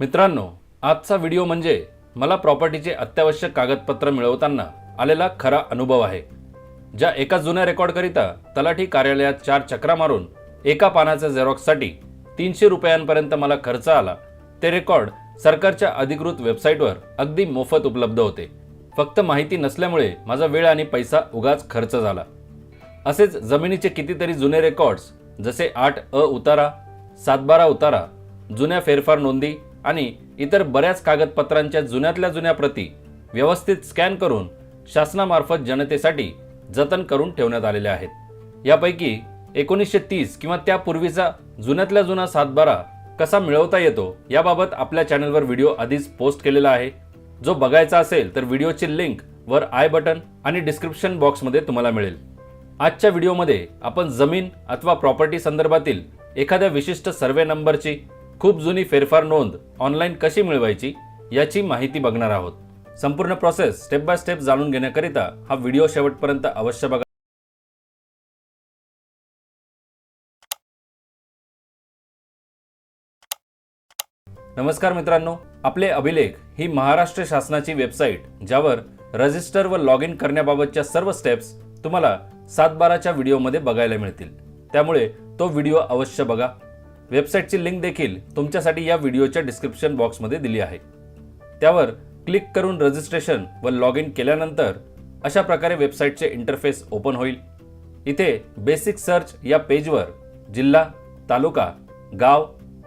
मित्रांनो आजचा व्हिडिओ म्हणजे मला प्रॉपर्टीचे अत्यावश्यक कागदपत्र मिळवताना आलेला खरा अनुभव आहे. ज्या एका जुन्या रेकॉर्डकरिता तलाठी कार्यालयात चार चक्रा मारून एका पानाच्या झेरॉक्ससाठी तीनशे रुपयांपर्यंत मला खर्च आला ते रेकॉर्ड सरकारच्या अधिकृत वेबसाईटवर अगदी मोफत उपलब्ध होते. फक्त माहिती नसल्यामुळे माझा वेळ आणि पैसा उगाच खर्च झाला. असेच जमिनीचे कितीतरी जुने रेकॉर्ड्स जसे आठ अ उतारा सातबारा उतारा जुन्या फेरफार नोंदी आणि इतर बऱ्याच कागदपत्रांच्या जुन्यातल्या जुन्या प्रती व्यवस्थित स्कॅन करून शासनामार्फत जनतेसाठी जतन करून ठेवण्यात आलेल्या आहेत. यापैकी एकोणीसशे तीस किंवा त्यापूर्वीचा जुन्यातल्या जुना सातबारा कसा मिळवता येतो याबाबत आपल्या चॅनलवर व्हिडिओ आधीच पोस्ट केलेला आहे. जो बघायचा असेल तर व्हिडिओची लिंक वर आय बटन आणि डिस्क्रिप्शन बॉक्समध्ये तुम्हाला मिळेल. आजच्या व्हिडिओमध्ये आपण जमीन अथवा प्रॉपर्टी संदर्भातील एखाद्या विशिष्ट सर्वे नंबरची खूप जुनी फेरफार नोंद ऑनलाईन कशी मिळवायची याची माहिती बघणार आहोत. संपूर्ण प्रोसेस स्टेप बाय स्टेप जाणून घेण्याकरिता हा व्हिडिओ शेवटपर्यंत अवश्य बघा. नमस्कार मित्रांनो आपले अभिलेख ही महाराष्ट्र शासनाची वेबसाईट ज्यावर रजिस्टर व लॉग इन करण्याबाबतच्या सर्व स्टेप्स तुम्हाला सातबाराच्या व्हिडिओमध्ये बघायला मिळतील. त्यामुळे तो व्हिडिओ अवश्य बघा. वेबसाईटची लिंक देखील तुमच्यासाठी या व्हिडिओच्या डिस्क्रिप्शन बॉक्समध्ये दिली आहे. त्यावर क्लिक करून रजिस्ट्रेशन व लॉग इन केल्यानंतर अशा प्रकारे वेबसाईटचे इंटरफेस ओपन होईल. इथे बेसिक सर्च या पेजवर जिल्हा तालुका गाव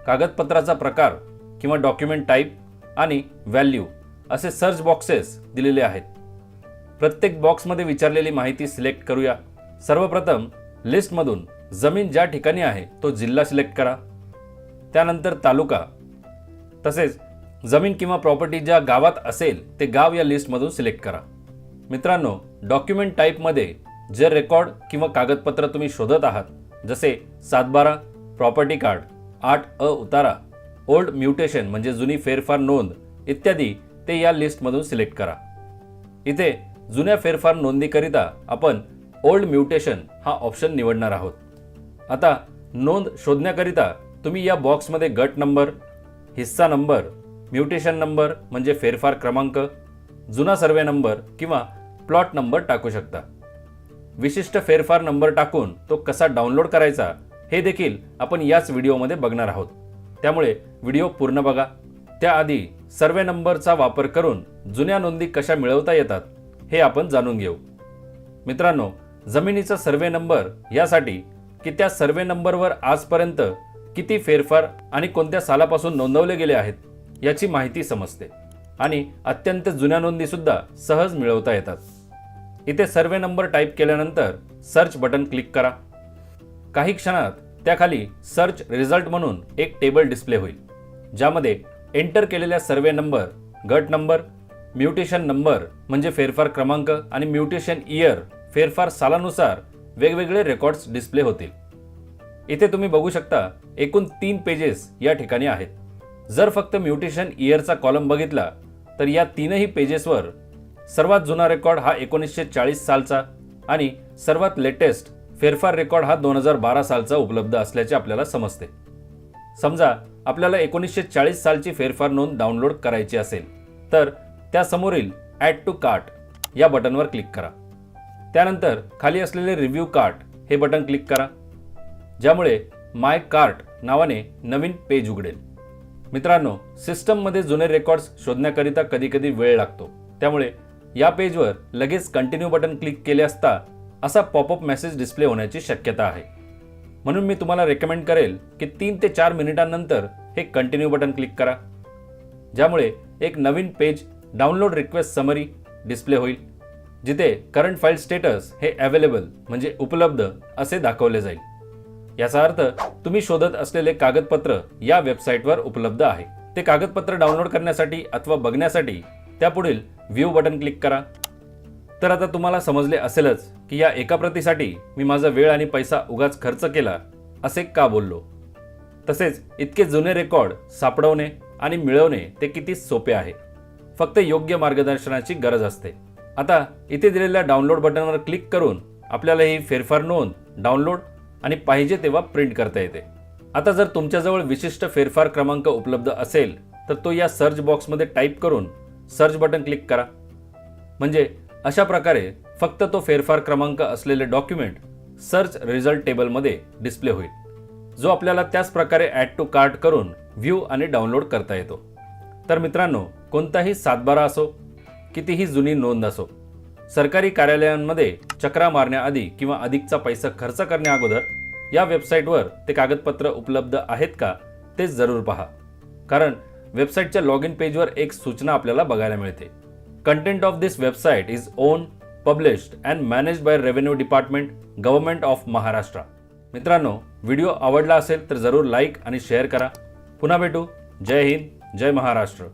कागदपत्राचा प्रकार किंवा डॉक्युमेंट टाईप आणि व्हॅल्यू असे सर्च बॉक्सेस दिलेले आहेत. प्रत्येक बॉक्समध्ये विचारलेली माहिती सिलेक्ट करूया. सर्वप्रथम लिस्टमधून जमीन ज्या ठिकाणी आहे तो जिल्हा सिलेक्ट करा. त्यानंतर तालुका तसेच जमीन किंवा प्रॉपर्टी ज्या गावात असेल ते गाव या लिस्टमधून सिलेक्ट करा. मित्रांनो डॉक्युमेंट टाईपमध्ये जे रेकॉर्ड किंवा कागदपत्र तुम्ही शोधत आहात जसे सातबारा प्रॉपर्टी कार्ड आठ अ उतारा ओल्ड म्युटेशन म्हणजे जुनी फेरफार नोंद इत्यादी ते या लिस्टमधून सिलेक्ट करा. इथे जुन्या फेरफार नोंदीकरिता आपण ओल्ड म्युटेशन हा ऑप्शन निवडणार आहोत. आता नोंद शोधण्याकरिता तुम्ही या बॉक्समध्ये गट नंबर हिस्सा नंबर म्युटेशन नंबर म्हणजे फेरफार क्रमांक जुना सर्वे नंबर किंवा प्लॉट नंबर टाकू शकता. विशिष्ट फेरफार नंबर टाकून तो कसा डाउनलोड करायचा हे देखील आपण याच व्हिडिओमध्ये बघणार आहोत. त्यामुळे व्हिडिओ पूर्ण बघा. त्याआधी सर्वे नंबरचा वापर करून जुन्या नोंदी कशा मिळवता येतात हे आपण जाणून घेऊ. मित्रांनो जमिनीचा सर्वे नंबर यासाठी की त्या सर्वे नंबरवर आजपर्यंत किती फेरफार आणि कोणत्या सालापासून नोंदवले गेले आहेत याची माहिती समजते. आणि अत्यंत जुन्या नोंदीसुद्धा सहज मिळवता येतात. इथे सर्वे नंबर टाईप केल्यानंतर सर्च बटन क्लिक करा. काही क्षणात त्याखाली सर्च रिझल्ट म्हणून एक टेबल डिस्प्ले होईल ज्यामध्ये एंटर केलेल्या सर्वे नंबर गट नंबर म्युटेशन नंबर म्हणजे फेरफार क्रमांक आणि म्युटेशन इयर फेरफार सालानुसार वेगवेगळे रेकॉर्ड्स डिस्प्ले होतील. इथे तुम्ही बघू शकता एकूण तीन पेजेस या ठिकाणी आहेत. जर फक्त म्युटेशन इयरचा कॉलम बघितला तर या तीनही पेजेसवर सर्वात जुना रेकॉर्ड हा एकोणीसशे चाळीस सालचा आणि सर्वात लेटेस्ट फेरफार रेकॉर्ड हा दोन हजार बारा सालचा उपलब्ध असल्याचे आपल्याला समजते. समजा आपल्याला एकोणीसशे चाळीस सालची फेरफार नोंद डाउनलोड करायची असेल तर त्यासमोरील ॲड टू कार्ट या बटनवर क्लिक करा. त्यानंतर खाली असलेले रिव्ह्यू कार्ट हे बटन क्लिक करा. ज्यामुळे माय कार्ट नावाने नवीन पेज उघडेल. मित्रांनो सिस्टममध्ये जुने रेकॉर्ड्स शोधण्याकरिता कधीकधी वेळ लागतो. त्यामुळे या पेजवर लगेच कंटिन्यू बटन क्लिक केले असता असा पॉपअप मेसेज डिस्प्ले होण्याची शक्यता आहे. म्हणून मी तुम्हाला रेकमेंड करेल की तीन ते चार मिनिटांनंतर हे कंटिन्यू बटन क्लिक करा. ज्यामुळे एक नवीन page download request summary display होईल जिथे करंट फाईल स्टेटस हे अवेलेबल म्हणजे उपलब्ध असे दाखवले जाईल. याचा अर्थ तुम्ही शोधत असलेले कागदपत्र या वेबसाईटवर उपलब्ध आहे. ते कागदपत्र डाउनलोड करण्यासाठी अथवा बघण्यासाठी त्यापुढील व्ह्यू बटन क्लिक करा. तर आता तुम्हाला समजले असेलच की या एका प्रतीसाठी मी माझा वेळ आणि पैसा उगाच खर्च केला असे का बोललो? तसेच इतके जुने रेकॉर्ड सापडवणे आणि मिळवणे ते किती सोपे आहे. फक्त योग्य मार्गदर्शनाची गरज असते. आता इथे दिलेल्या डाउनलोड बटनवर क्लिक करून आपल्याला ही फेरफार नोंद डाउनलोड आणि पाहिजे तेव्हा प्रिंट करता येते. आता जर तुमच्याजवळ विशिष्ट फेरफार क्रमांक उपलब्ध असेल तर तो या सर्च बॉक्समध्ये टाईप करून सर्च बटन क्लिक करा. म्हणजे अशा प्रकारे फक्त तो फेरफार क्रमांक असलेले डॉक्युमेंट सर्च रिझल्ट टेबलमध्ये डिस्प्ले होईल जो आपल्याला त्याच प्रकारे ॲड टू कार्ट करून व्ह्यू आणि डाउनलोड करता येतो. तर मित्रांनो कोणताही सातबारा असो कितीही जुनी नोंद असो सरकारी कार्यालयांमध्ये चक्रा मारण्याआधी किंवा अधिकचा पैसा खर्च करण्याअगोदर या वेबसाईटवर ते कागदपत्र उपलब्ध आहेत का ते जरूर पहा. कारण वेबसाईटच्या लॉग इन पेजवर एक सूचना आपल्याला बघायला मिळते. Content of this website is own published and managed by revenue department government of Maharashtra मित्रांनो व्हिडिओ आवडला असेल तर जरूर लाईक आणि शेअर करा. पुन्हा भेटू. जय हिंद जय महाराष्ट्र.